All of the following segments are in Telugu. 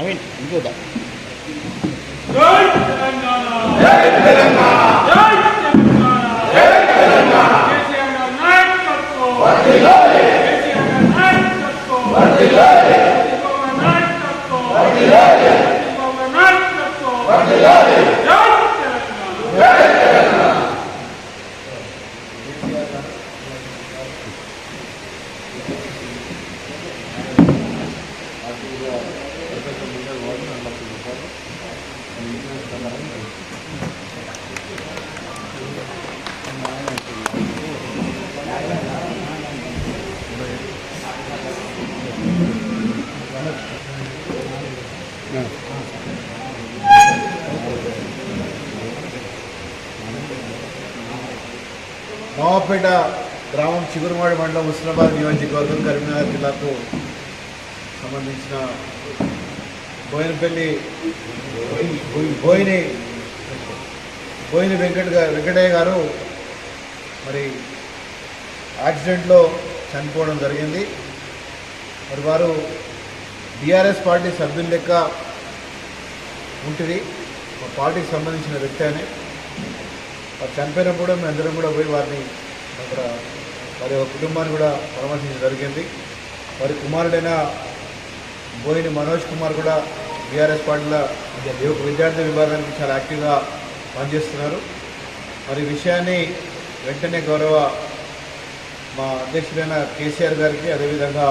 నవీన్ ఇంకోదా జై తెలంగాణ జై తెలంగాణ జై తెలంగాణ జై తెలంగాణ కేసీఆర్ గారి నాయకత్వం వర్ధిల్లాలి కేసీఆర్ గారి నాయకత్వం వర్ధిల్లాలి నాయకత్వం వర్ధిల్లాలి నాయకత్వం వర్ధిల్లాలి నవాపేట గ్రామం చిగురుమాడి మండలం హుస్నాబాద్ నియోజకవర్గం కరీంనగర్ జిల్లాకు సంబంధించిన బోయినపల్లి బోయి- బోయిని బోయిని వెంకట వెంకటయ్య గారు మరి యాక్సిడెంట్లో చనిపోవడం జరిగింది. మరి వారు బీఆర్ఎస్ పార్టీ సభ్యుల లెక్క ఉంటుంది. మా పార్టీకి సంబంధించిన వ్యక్తి అని వారు చనిపోయినప్పుడు మేము అందరం కూడా పోయి వారిని అక్కడ వారి యొక్క కుటుంబాన్ని కూడా పరామర్శించడం జరిగింది. వారి కుమారుడైన బోయిని మనోజ్ కుమార్ కూడా బీఆర్ఎస్ పార్టీలో విద్యార్థి విభాగానికి చాలా యాక్టివ్గా పనిచేస్తున్నారు. మరి విషయాన్ని వెంటనే గౌరవ మా అధ్యక్షుడైన కేసీఆర్ గారికి అదేవిధంగా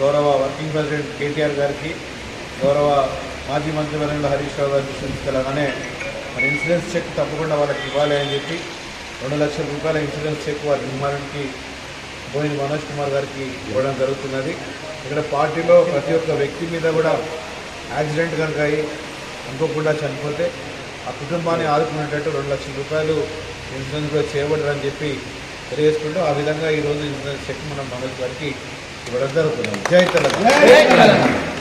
గౌరవ వర్కింగ్ ప్రెసిడెంట్ కేటీఆర్ గారికి గౌరవ మాజీ మంత్రివర్యులు హరీష్ రావు గారి దృష్టికి మరి ఇన్సూరెన్స్ చెక్ తప్పకుండా వాళ్ళకి ఇవ్వాలి అని చెప్పి రెండు లక్షల రూపాయల ఇన్సూరెన్స్ చెక్ వారి నిర్మాణానికి బోయిన మనోజ్ కుమార్ గారికి ఇవ్వడం జరుగుతున్నది. ఇక్కడ పార్టీలో ప్రతి ఒక్క వ్యక్తి మీద కూడా యాక్సిడెంట్ కనుక అయ్యి అనుకోకుండా చనిపోతే ఆ కుటుంబాన్ని ఆదుకునేటట్టు రెండు లక్షల రూపాయలు ఇన్సూరెన్స్ కూడా చేయబడరని చెప్పి తెలియజేసుకుంటూ ఆ విధంగా ఈరోజు ఇన్సూరెన్స్ చెక్ మనం మనోజ్ గారికి ఇవ్వడం జరుగుతుంది జై తెలంగాణ.